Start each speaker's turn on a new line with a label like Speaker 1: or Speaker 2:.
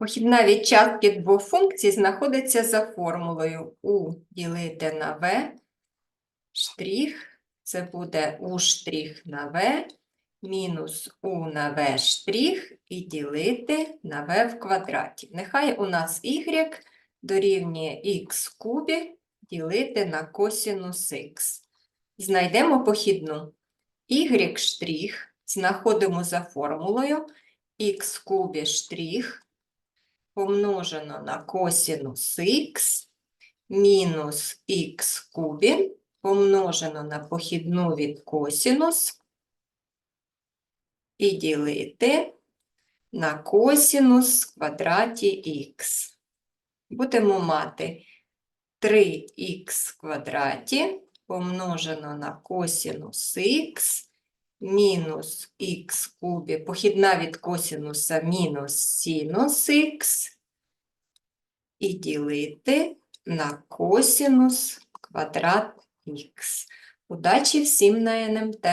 Speaker 1: Похідна від частки двох функцій знаходиться за формулою у ділити на v штрих, це буде у штрих на v, мінус у на v штрих і ділити на v в квадраті. Нехай у нас y дорівнює х кубі ділити на косінус х. Знайдемо похідну. y штрих знаходимо за формулою х кубі штрих помножено на косінус х мінус х кубі помножено на похідну від косінус і ділити на косінус в квадраті х. Будемо мати 3х в квадраті помножено на косінус х мінус х кубі, похідна від косінуса мінус синус х і ділити на косінус квадрат х. Удачі всім на НМТ!